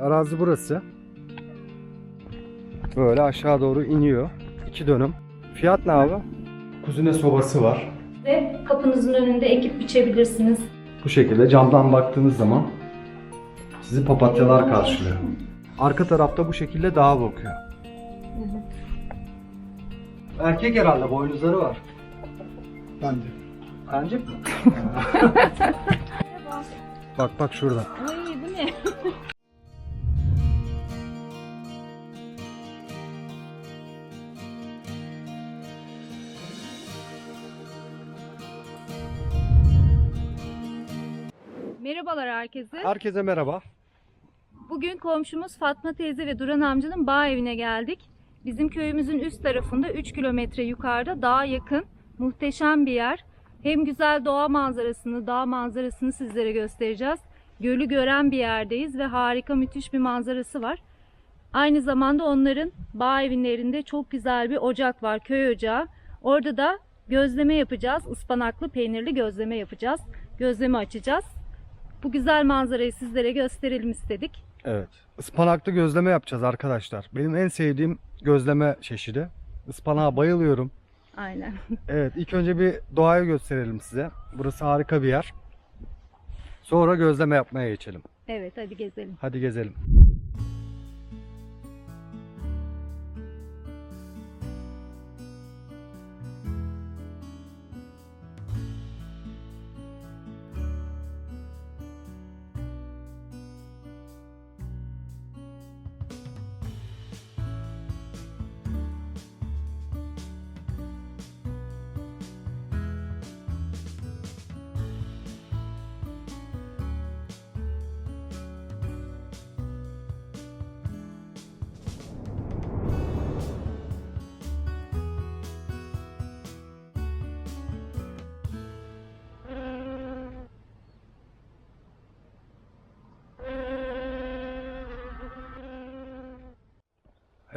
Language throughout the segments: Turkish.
arazi burası. Böyle aşağı doğru iniyor. İki dönüm. Fiyat ne abi? Kuzine sobası var. Ve kapınızın önünde ekip biçebilirsiniz. Bu şekilde camdan baktığınız zaman sizi papatyalar karşılıyor. Arka tarafta bu şekilde dağa bakıyor. Erkek herhalde boynuzları var. Bence. Kancık mı? bak bak şurada. Ay bu ne? Herkese. Herkese merhaba. Bugün komşumuz Fatma teyze ve Duran amcanın bağ evine geldik. Bizim köyümüzün üst tarafında 3 kilometre yukarıda dağa yakın muhteşem bir yer. Hem güzel doğa manzarasını, dağ manzarasını sizlere göstereceğiz. Gölü gören bir yerdeyiz ve harika müthiş bir manzarası var. Aynı zamanda onların bağ evlerinde çok güzel bir ocak var, köy ocağı. Orada da gözleme yapacağız. ıspanaklı peynirli gözleme yapacağız. Gözleme açacağız. Bu güzel manzarayı sizlere gösterelim istedik. Evet. Ispanaklı gözleme yapacağız arkadaşlar. Benim en sevdiğim gözleme çeşidi. Ispanağa bayılıyorum. Aynen. Evet ilk önce bir doğayı gösterelim size. Burası harika bir yer. Sonra gözleme yapmaya geçelim. Evet hadi gezelim. Hadi gezelim.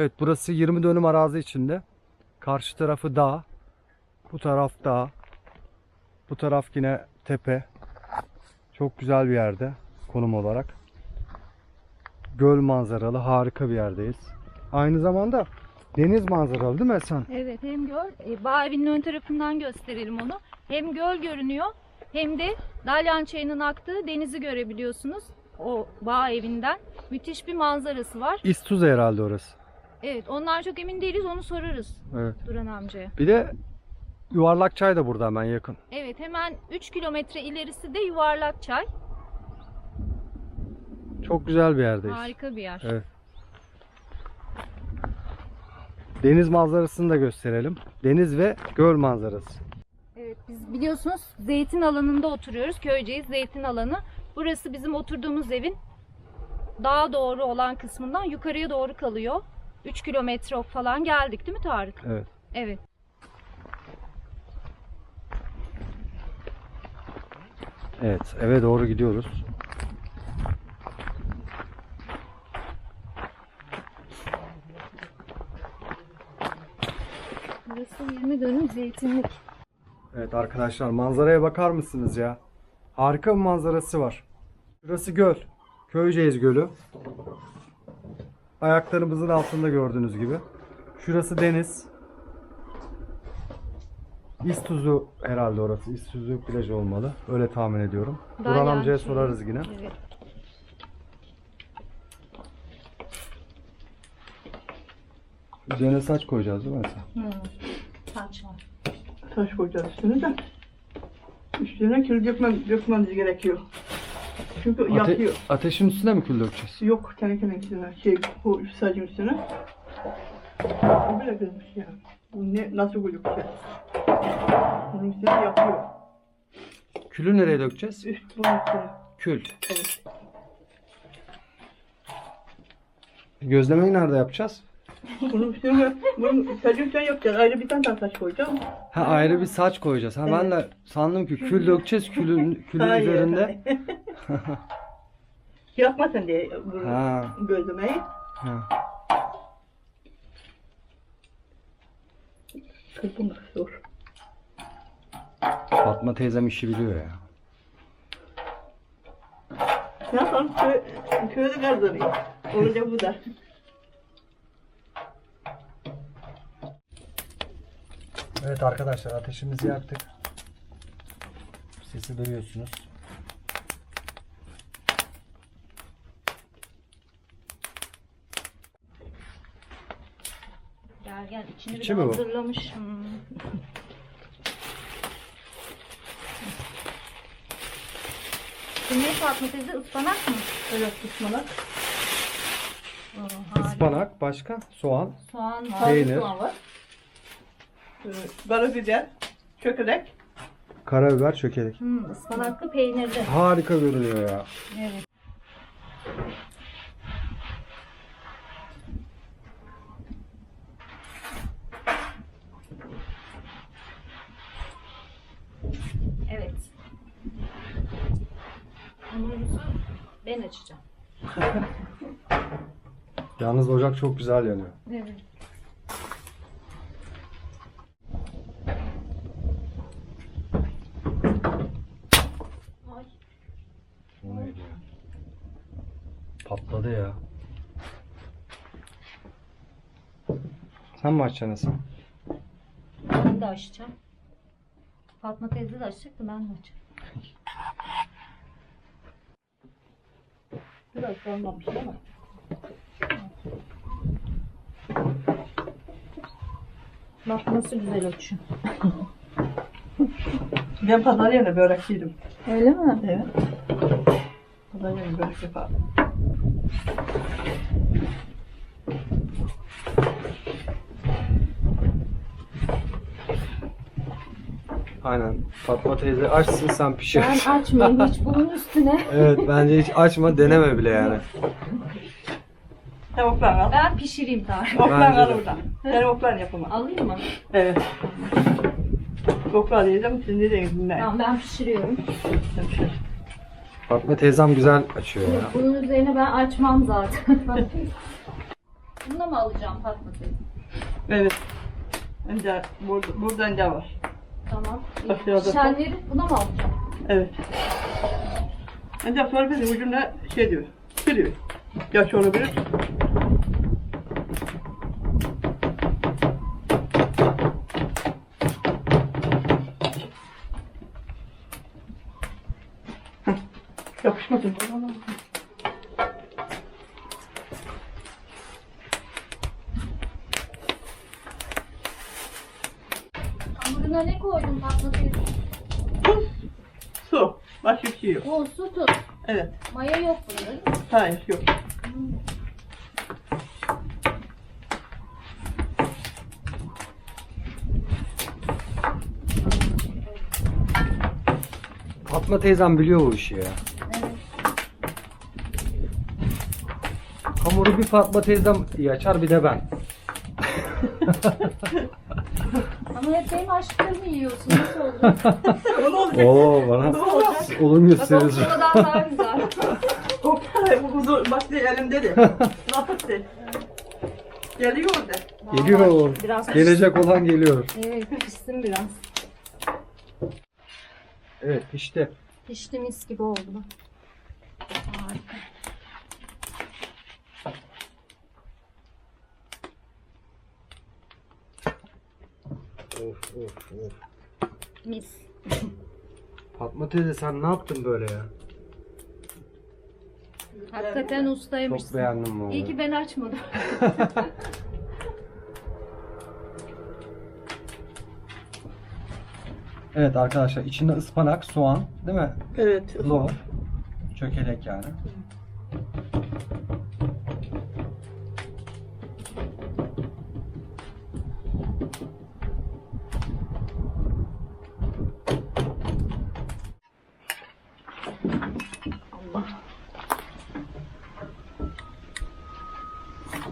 Evet burası 20 dönüm arazi içinde. Karşı tarafı dağ. Bu taraf dağ. Bu taraf yine tepe. Çok güzel bir yerde konum olarak. Göl manzaralı harika bir yerdeyiz. Aynı zamanda deniz manzaralı değil mi Esen? Evet hem göl, e, bağ evinin ön tarafından gösterelim onu. Hem göl görünüyor hem de Dalyan Çayı'nın aktığı denizi görebiliyorsunuz. O bağ evinden. Müthiş bir manzarası var. İstuza herhalde orası. Evet ondan çok emin değiliz onu sorarız Evet. Duran amcaya. Bir de Yuvarlak Çay da burada hemen yakın. Evet hemen 3 kilometre ilerisi de Yuvarlak Çay. Çok güzel bir yerdeyiz. Harika bir yer. Evet. Deniz manzarasını da gösterelim. Deniz ve göl manzarası. Evet biz biliyorsunuz zeytin alanında oturuyoruz. Köyceğiz zeytin alanı. Burası bizim oturduğumuz evin dağa doğru olan kısmından yukarıya doğru kalıyor. 3 kilometre falan geldik değil mi Tarık? Evet. Evet. Evet, eve doğru gidiyoruz. Burası 20 dönüm zeytinlik. Evet arkadaşlar manzaraya bakar mısınız ya? Harika bir manzarası var. Burası göl. Köyceğiz Gölü. Ayaklarımızın altında gördüğünüz gibi. Şurası deniz. İstuzu herhalde orası. İstuzu plajı olmalı. Öyle tahmin ediyorum. Duran Dalyan amcaya Çayı. sorarız yine. Evet. Üzerine saç koyacağız değil mi Esen? Hı. Saç var. Taş koyacağız üstüne de. Üstüne kül dökmem, dökmemiz gerekiyor. Çünkü Ate- yakıyor. ateşin üstüne mi kül dökeceğiz? Yok tenekenin üstüne, şey bu sacın üstüne. Bu bile kızmış ya. Bu ne, nasıl gözükecek? Bunun üstüne yakıyor. Külü nereye dökeceğiz? Üst bunun üstüne. Kül. Evet. Gözlemeyi nerede yapacağız? Bunun üstüne, bunun sacın üstüne yapacağız. Ayrı bir tane daha taş koyacağım. Ha ayrı bir saç koyacağız. Ha ben de sandım ki kül dökeceğiz külün külün Hayır. üzerinde. Yakmasın diye bunu Ha. gözlemeyi. Ha. Kırpınmak zor. Fatma teyzem işi biliyor ya. Ne yapalım? Köy, köyde kaldırayım. Olunca bu da. Evet arkadaşlar ateşimizi yaktık. Sesi duyuyorsunuz. Gel gel içini İçi bile mi bu? hazırlamış. Hmm. Bu ne Fatma teyze ıspanak mı? Evet ıspanak. Oo, harika. Ispanak, başka soğan, Soğan var. Peynir. Soğan var. Karabiber, çökelek. karabiber, çökelek. Hmm, ıspanaklı peynirli. Harika görünüyor ya. Evet. Evet. Hamurumuzu ben açacağım. Yalnız ocak çok güzel yanıyor. Evet. Ay. O neydi ya? Patladı ya. Sen mi açacaksın Hasan? Ben de açacağım. Fatma teyze de açacaktı ben de açacağım. Biraz kalmamış ama. Bak nasıl güzel açıyor. Ben pazar yerine börek yedim. Öyle mi? Evet. Pazar yerine börek yapardım. Aynen. Fatma teyze açsın sen pişir. Ben açmayayım hiç bunun üstüne. evet bence hiç açma deneme bile yani. Tavuklar al. Ben pişireyim tarif. Oklar Bence al de. oradan. Ben oklar yapamam. Alayım mı? Evet. Oklar yedim. Şimdi de yedim ben. Tamam ben pişiriyorum. Fatma teyzem güzel açıyor ya. Bunun üzerine ben açmam zaten. Bunu da mı alacağım Fatma teyze? Evet. Önce burada, buradan da var. Tamam. Aşağıda. Pişenleri buna mı alacağım? Evet. Önce sonra bir ucunda şey diyor. Sürüyor. Yaş olabilir. Heh, Yapışmasın. Hamuruna ne koydun Fatma teyze? Tuz, su. Başka bir şey yok. O su tuz. Evet. Maya yok bunda değil mi? Hayır yok. Fatma teyzem biliyor bu işi ya. Evet. Hamuru bir Fatma teyzem iyi açar bir de ben. Ama hep benim aşklarımı yiyorsun. Nasıl olacak. Oo bana olum gösteririz. Doktordan daha güzel. Oktay bu kuzu bak de elimde de. Lafık de. Geliyor de. Geliyor. Biraz Gelecek olan geliyor. Evet pişsin biraz. Evet işte. Pişti mis gibi oldu. Harika. Of. Mis. Fatma teyze sen ne yaptın böyle ya? Hakikaten Çok ustaymışsın. beğendim bunu. İyi ki ben açmadım. Evet arkadaşlar içinde ıspanak, soğan değil mi? Evet. Lor. Çökelek yani.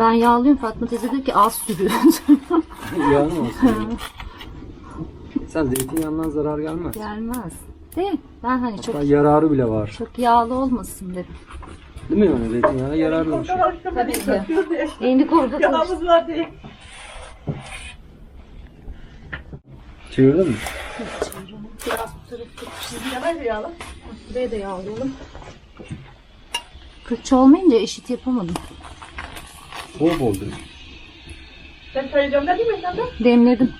Ben yağlıyorum Fatma teyze dedi ki az sürüyor. Yağlı mı olsun? Sen zeytinyağından zarar gelmez. Gelmez. Değil mi? Ben hani çok Hatta yararı bile var. çok yağlı olmasın dedim. Değil mi yani zeytinyağı yararlı bir şey. Tabii ki. Elini korudu tabii. Yağımız var diye. Çevirdin mi? Biraz bu tarafı Yanaydı yağlı. Buraya da yağlayalım. Fırça olmayınca eşit yapamadım. Bol bol değil. Sen sayacağım ne diyeyim sen de? Demledim.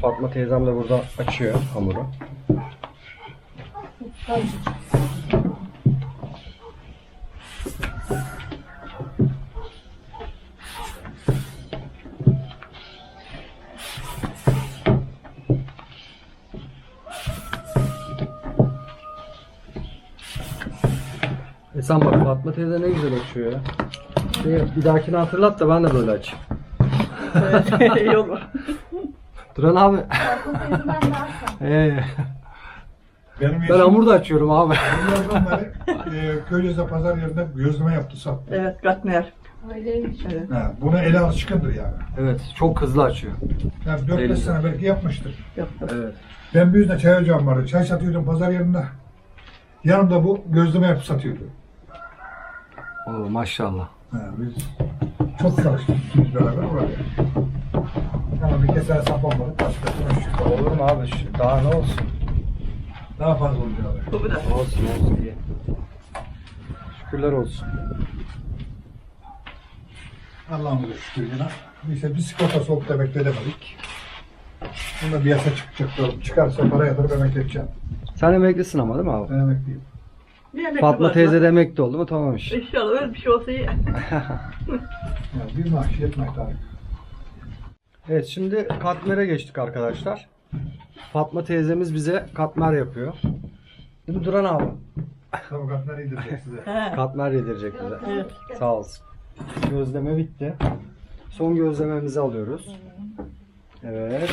Fatma teyzem de burada açıyor hamuru. Sen bak Fatma teyze ne güzel açıyor ya. Şey, bir dahakini hatırlat da ben de böyle açayım. İyi olur. Duran abi. Ee, Benim ben eşim hamur da açıyorum abi. yıllardan beri e, Köyceğiz'de pazar yerinde gözleme yaptı sattı. Evet katmer. Öyleymiş. Evet. Ha, buna ele alışkındır yani. Evet çok hızlı açıyor. Yani 4-5 Elinde. sene belki yapmıştır. Yaptım. Evet. Ben bir yüzde çay ocağım vardı. Çay satıyordum pazar yerinde. Yanımda bu gözleme yapıp satıyordu. Oo, maşallah. Ha, biz çok çalıştık biz beraber oraya. Ama bir kez sene sapamadık. Başkasına şükür. Olur mu abi? Daha ne olsun? Daha fazla olacak. Bu kadar. Olsun olsun iyi. Şükürler olsun. Allah'ımıza şükür yine. Neyse bir sigorta soğuk da bekleyemedik. Bunda bir yasa çıkacak. Çıkarsa para yatırıp emek edeceğim. Sen emeklisin ama değil mi abi? Ben emekliyim. Bir Fatma var. teyze de emekli oldu mu tamam iş. İnşallah öyle bir şey olsa iyi. Yani bir maaş yetmez tabii. Evet şimdi katmere geçtik arkadaşlar. Fatma teyzemiz bize katmer yapıyor. Değil mi Duran abi? Avukatlar indirecek size. Katmer yedirecek bize. Evet. Sağ olsun. Gözleme bitti. Son gözlememizi alıyoruz. Evet.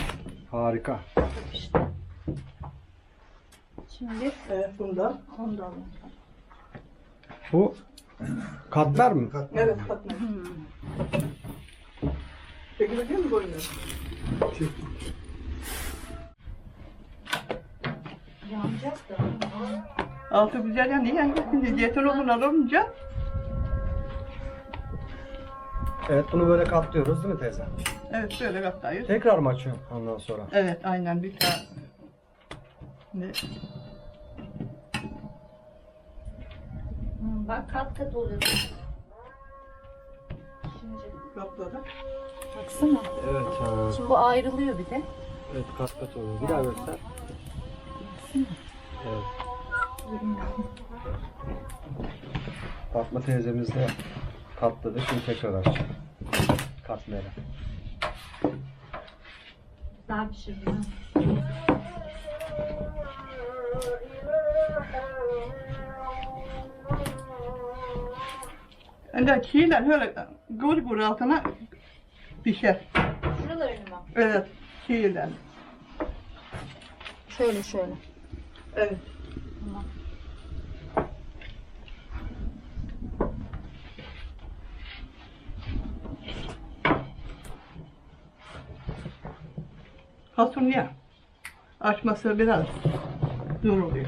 Harika. Şimdi Evet bundan. Ondan. Bu katmer mi? Evet katmer. Çekilebilir mi boyunu? yanacak da. Altı güzel yani yani şimdi yeter olun alınca Evet bunu böyle katlıyoruz değil mi teyze? evet böyle katlayız. Tekrar mı açıyorum ondan sonra? Evet aynen bir tane. Ne? Bak kat kat oluyor. Şimdi Katladık. baksana. Evet. ha. Şimdi bu ayrılıyor bir de. Evet kat kat oluyor. Bir daha göster. Evet. Fatma teyzemiz de katladı. Şimdi tekrar açacak. Katmeri. Güzel pişirdim. Yani çiğler öyle gur gur altına pişer. Şuralarını mı? Evet çiğler. Şöyle şöyle. Evet. Tamam. Fasulye. Açması biraz zor oluyor.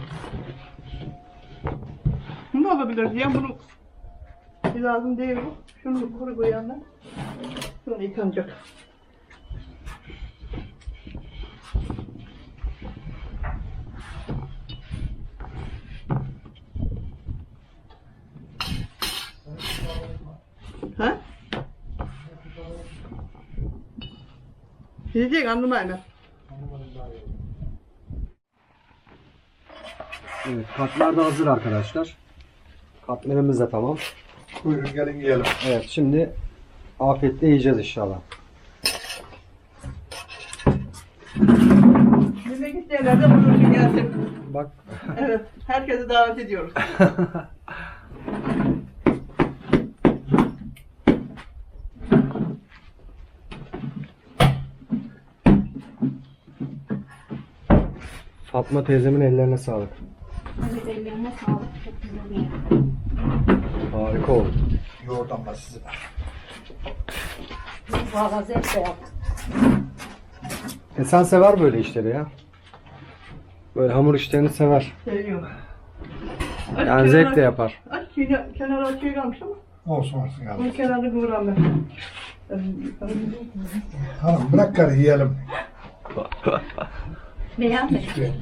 Ne olabilir diye bunu bir lazım değil bu. Şunu kuru koyanlar. Şunu yıkanacak. Ha? Anlamayla. Evet, katmer de hazır arkadaşlar. Katmerimiz de tamam. Buyurun gelin yiyelim. Evet, şimdi afiyetle yiyeceğiz inşallah. Bize gittiğlerde bulursun gelsin. Bak, Evet, herkesi davet ediyoruz. Fatma teyzemin ellerine sağlık. Evet ellerine sağlık. Çok güzel bir yer. Harika oldu. Yoğurdan da size. Valla zevkle yaptık. E sen sever böyle işleri ya. Böyle hamur işlerini sever. Seviyorum. Yani zevkle yapar. Aç kenara, kenara açıyor kalmış ama Olsun olsun bunun yani. kenarını kıvıran ben. Hanım bırak karı yiyelim. Beğenmedim.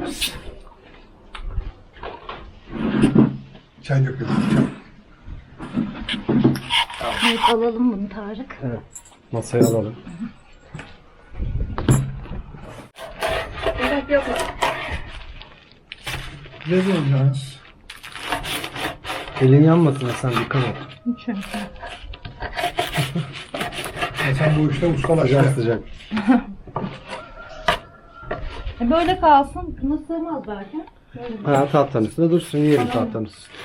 Çay döküyorum. Çay. Evet alalım bunu Tarık. Evet. Masaya alalım. Evet yapma. Ne diyeceğiz? Elin yanmasın sen dikkat et. Ya sen bu işte ustalaştın. Sıcak sıcak. E, Böyle kalsın. Buna sığmaz belki. Ha tahtanın üstünde dursun yiyelim tahtanın üstünde.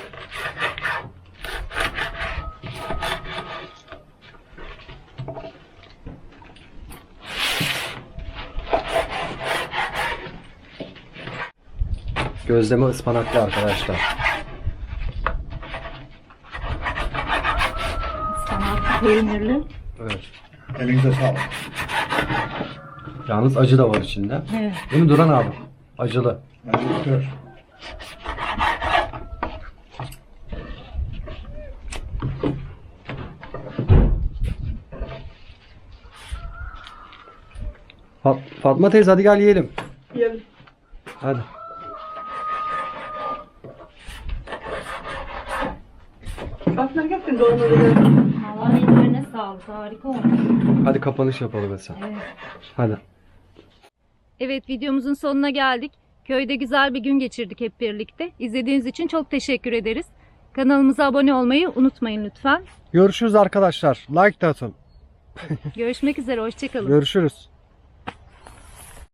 Gözleme ıspanaklı arkadaşlar. Ispanaklı peynirli. Evet. Elinize sağlık. Yalnız acı da var içinde. Evet. Değil mi Duran abi? Acılı. Götür. Fat- Fatma teyze hadi gel yiyelim. Yiyelim. Hadi. Aslında gerçekten dolmaları. Allah ellerine sağlık. Harika olmuş. Hadi kapanış yapalım mesela. Evet. Hadi. Evet videomuzun sonuna geldik. Köyde güzel bir gün geçirdik hep birlikte. İzlediğiniz için çok teşekkür ederiz. Kanalımıza abone olmayı unutmayın lütfen. Görüşürüz arkadaşlar. Like de atın. Görüşmek üzere. Hoşçakalın. Görüşürüz.